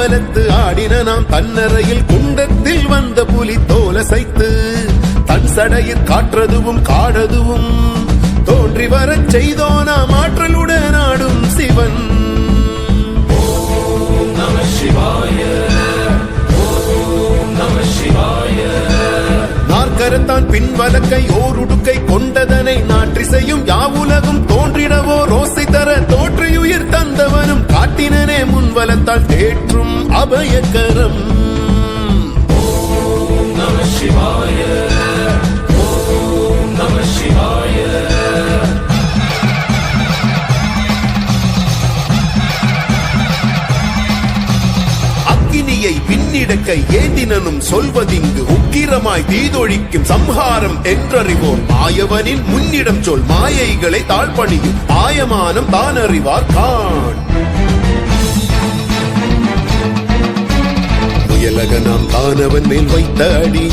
அம்பலத்து ஆடின நாம் தன்னறையில் குண்டத்தில் வந்த புலி தோலசைத்து தன் சடையில் காற்றதுவும் காடதுவும் தோன்றி வரச் செய்தோனாம் ஆற்றலுடன் ஆடும் சிவன். நாற்கரத்தான் பின்வலக்கை ஓருடுக்கை கொண்டதனை கொண்டதனை நாற்றிசையும் யாவுலகும் தோன்றிடவோ ரோசை தர தோற்றியுயிர் தந்தவனும் காட்டினனே முன்வலத்தால் தேற்றும் அபயக்கரம். அக்கினியை பின்னிடக்க ஏந்தினனும் சொல்வதிங்கு உக்கிரமாய் தீதொழிக்கும் சம்ஹாரம் என்றறிவோர் மாயவனின் முன்னிடம் சொல் மாயைகளை தாழ்பணியும் ஆயமானம் தான் அறிவார் முயலக நாம் தானவன் மேல் வைத்த அடி.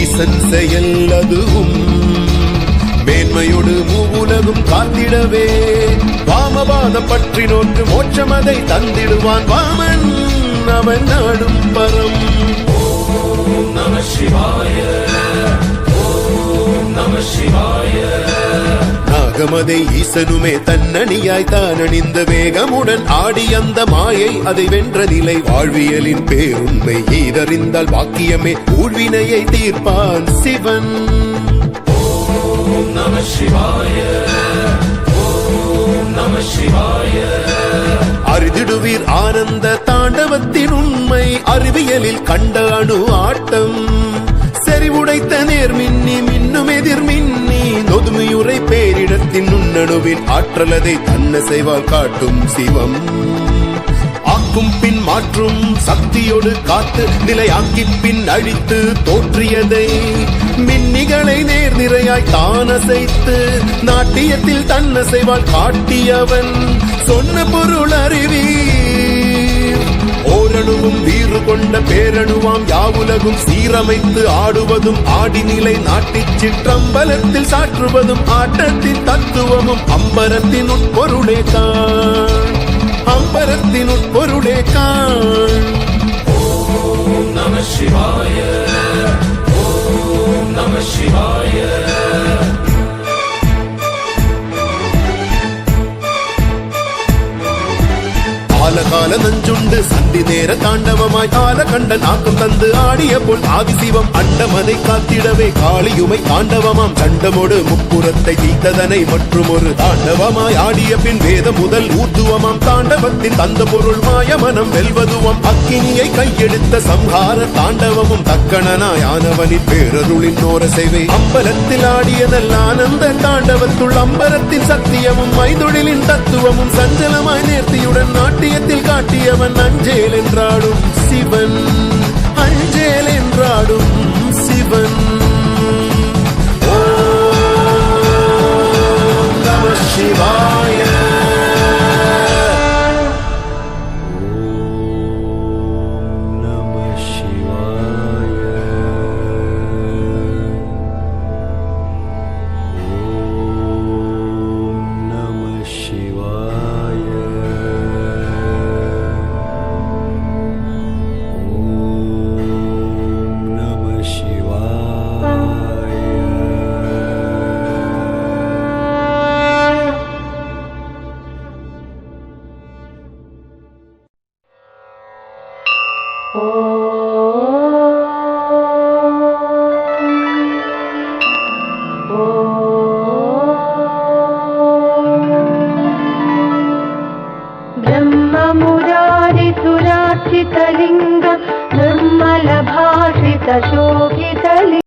ஈசன் செயல் அதுவும். மேன்மையோடு மூவுலகும் காத்திடவே. வாமபாதம் பற்றி நோற்று மோட்சமதை தந்திடுவான் வாமன். அவன் நாடும் பரம். அகமதை ஈசனுமே தன்னணியாய் தான் அணிந்த வேகமுடன் ஆடி அந்த மாயை அதை வென்ற நிலை வாழ்வியலின் பேருண்மை ஈதறிந்தால் வாக்கியமே ஊழ்வினையை தீர்ப்பான் சிவன். அறிதிடுவீர் ஆனந்த தாண்டவத்தின் உண்மை அறிவியலில் கண்ட அணு ஆட்டம். பேரிடத்தின் நுண்ணணுவின் ஆற்றலதை தன்னசைவால் காட்டும் சிவம். ஆக்கும் பின் மாற்றும் சக்தியோடு காத்து நிலையாக்கி பின் அழித்து தோற்றியதை மின்னிகளை நேர் நிறையாய் தானசைத்து நாட்டியத்தில் தன்னசைவால் காட்டியவன். சொன்ன பொருள் அறிவி யாவுலகும் சீரமைத்து ஆடுவதும் ஆடிநிலை நாட்டிச் சிற்றம்பலத்தில் சாற்றுவதும் ஆட்டத்தின் தத்துவமும் அம்பரத்தின் உட்பொருளே தான் அம்பரத்தின் உட்பொருளே தான் கால நஞ்சுண்டு சந்தி நேர தாண்டவமாய் கால கண்ட நாக்கம் தந்து ஆடிய போல் ஆதிசிவம் அண்டமனை காத்திடவே காளியுமை தாண்டவமாம். சண்டமோடு முப்புறத்தை தீத்ததனை மற்றும் ஒரு தாண்டவமாய் ஆடிய பின் வேத முதல் ஊர்துவமாம். தாண்டவத்தின் தந்த பொருள் மாயமனம் வெல்வதுவம். அக்கினியை கையெடுத்த சம்ஹார தாண்டவமும் தக்கணனாய் ஆனவனின் பேரருளின் நோர சேவை. அம்பலத்தில் ஆடியதல் ஆனந்த தாண்டவம் அம்பரத்தின் சத்தியமும் மைதொழிலின் தத்துவமும் சஞ்சலமாய் நேர்த்தியுடன் நாட்டியத்தில் காட்டியவன் அஞ்சேல் என்றாடும் சிவன். लिङ्ग िङ्गलभाषितशोकितलि